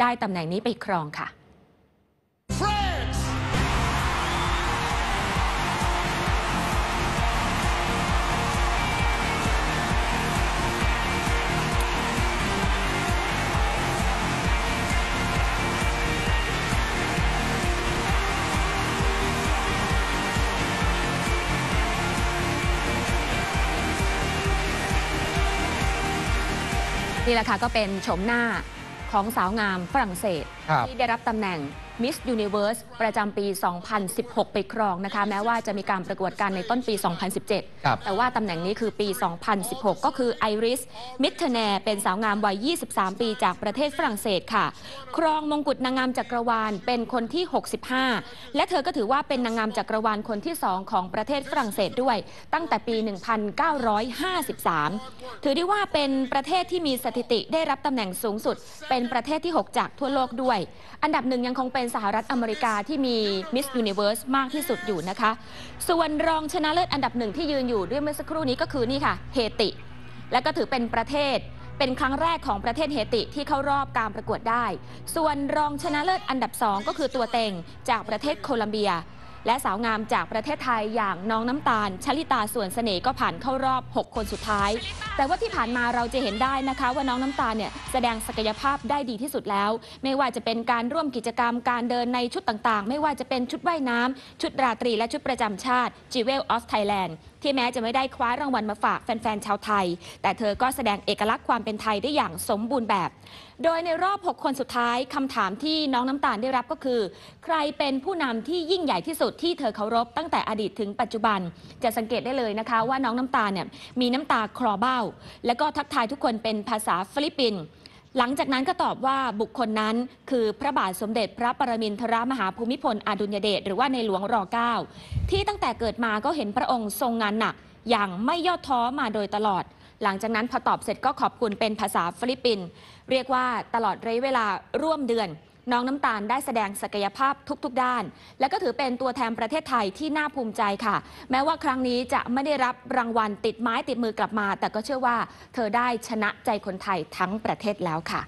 ได้ตำแหน่งนี้ไปครองค่ะ France. นี่แหละค่ะก็เป็นโฉมหน้า ของสาวงามฝรั่งเศสครับที่ได้รับตำแหน่ง Miss Universe ประจำปี 2016 ไปครองนะคะ แม้ว่าจะมีการประกวดกันในต้นปี 2017ครับแต่ว่าตำแหน่งนี้คือปี 2016 ก็คือไอริสมิทเทเนเป็นสาวงามวัย 23 ปีจากประเทศฝรั่งเศสค่ะ ครองมงกุฎนางงามจักรวาลเป็นคนที่ 65 และเธอก็ถือว่าเป็นนางงามจักรวาลคนที่ 2 ของประเทศฝรั่งเศสด้วย ตั้งแต่ปี 1953 ถือได้ว่าเป็นประเทศที่มีสถิติได้รับตำแหน่งสูงสุด เป็นประเทศที่ 6 จากทั่วโลกด้วย อันดับหนึ่งยังคงเป็นสหรัฐอเมริกาที่มีมิสยูนิเวอร์สมากที่สุดอยู่นะคะ ส่วนรองชนะเลิศอันดับหนึ่งที่ยืนอยู่ด้วยเมื่อสักครู่นี้ก็คือนี่ค่ะเฮติ และก็ถือเป็นประเทศเป็นครั้งแรกของประเทศเฮติที่เข้ารอบการประกวดได้ ส่วนรองชนะเลิศอันดับ 2 ก็คือตัวเต็งจากประเทศโคลัมเบีย และสาวงามจากประเทศไทยอย่างน้องน้ำตาลชลิตาส่วนเสน่ห์ก็ผ่านเข้ารอบ 6 คนสุดท้าย แต่ว่าที่ผ่านมาเราจะเห็นได้นะคะ ว่าน้องน้ำตาลเนี่ยแสดงศักยภาพได้ดีที่สุดแล้ว ไม่ว่าจะเป็นการร่วมกิจกรรมการเดินในชุดต่างๆ ไม่ว่าจะเป็นชุดว่ายน้ำชุดราตรีและชุดประจำชาติ Jewel of Thailand ที่แม้จะไม่ได้คว้ารางวัลมาฝากแฟนๆชาวไทย แต่เธอก็แสดงเอกลักษณ์ความเป็นไทยได้อย่างสมบูรณ์แบบ โดยในรอบ 6 คนสุดท้ายคำถามที่น้องน้ำตาลได้รับก็คือ ใครเป็นผู้นำที่ยิ่งใหญ่ที่สุดที่เธอเคารพตั้งแต่อดีตถึงปัจจุบัน จะสังเกตได้เลยนะคะว่าน้องน้ำตาลเนี่ยมีน้ำตาคลอเบ้า และก็ทักทายทุกคนเป็นภาษาฟิลิปปินส์หลังจากนั้นก็ตอบว่าบุคคลนั้นคือพระบาทสมเด็จพระปรมินทรมหาภูมิพลอดุลยเดชหรือว่าในหลวงร .9 ที่ตั้งแต่เกิดมาก็เห็นพระองค์ทรงงานหนัก อย่างไม่ย่อท้อมาโดยตลอด หลังจากนั้นพอตอบเสร็จก็ขอบคุณเป็นภาษาฟิลิปปินส์เรียกว่าตลอดระยะเวลาร่วมเดือน น้องน้ำตาลได้แสดงศักยภาพทุก ๆ ด้าน และก็ถือเป็นตัวแทนประเทศไทยที่น่าภูมิใจค่ะ แม้ว่าครั้งนี้จะไม่ได้รับรางวัลติดไม้ติดมือกลับมา แต่ก็เชื่อว่าเธอได้ชนะใจคนไทยทั้งประเทศแล้วค่ะ